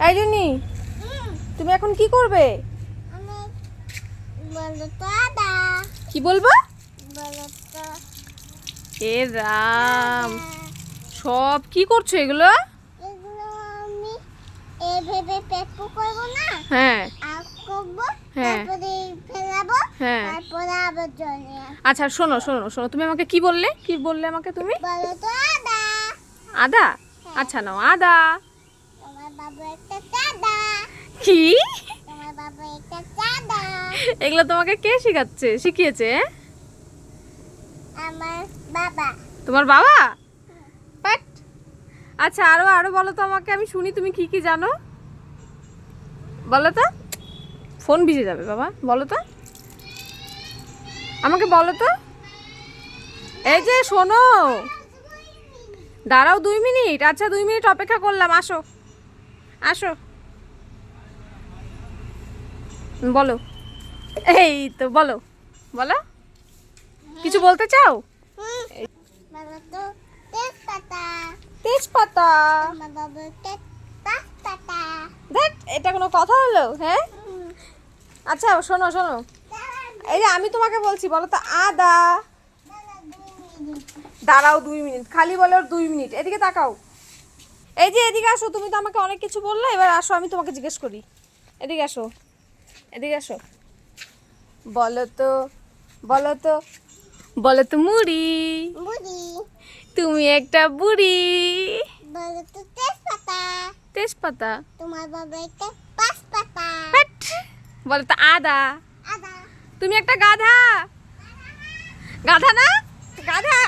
এই জুনি তুমি এখন কি করবে? কি বলব? এ রাম সব কি করছ এগুলো? এভাবে করব না হ্যাঁ। আর করব হ্যাঁ। তারপরে ফেলাবো হ্যাঁ। তারপরে আবার জলে আচ্ছা শোনো শোনো শোনো তুমি আমাকে কি বললে? কি বললে আমাকে তুমি? বলো তো আদা। আদা? আচ্ছা নাও আদা তোমার বাবু একটা চাদা কি? এগুলো তোমাকে কে শিখাচ্ছে? শিখিয়েছে? আমার বাবা। তোমার বাবা? প্যাট। আচ্ছা আরও আরও বলো তো আমাকে আমি শুনি তুমি কি কি জানো? বলো তো। ফোন ভিজে যাবে বাবা বলো তো। আমাকে বলো তো। এই যে শোনো। দাঁড়াও দুই মিনিট। আচ্ছা দুই মিনিট অপেক্ষা করলাম আসো। আসো। বলো। এই তো বলো। বলো। কিছু বলতে চাও? তেজপাতা। দেখ, এটা কোনো কথা হলো হ্যাঁ? আচ্ছা শোনো শোনো। এই যে আমি তোমাকে বলছি, বলো তো, আদা। দাঁড়াও দুই মিনিট, খালি বলো দুই মিনিট, এদিকে তাকাও। এই যে এদিকে আসো তুমি তো আমাকে অনেক কিছু বললে এবার আসো আমি তোমাকে জিজ্ঞেস করি। এদিকে আসো এদিকে আসো। বলো তো বলো তো বলো তো মুড়ি। তুমি একটা বুড়ি। বলো তো তেজপাতা। তেজপাতা। তোমার বাবা একটা হ্যাট। বলো তো আদা। আদা। তুমি একটা গাধা। গাধা না? গাধা।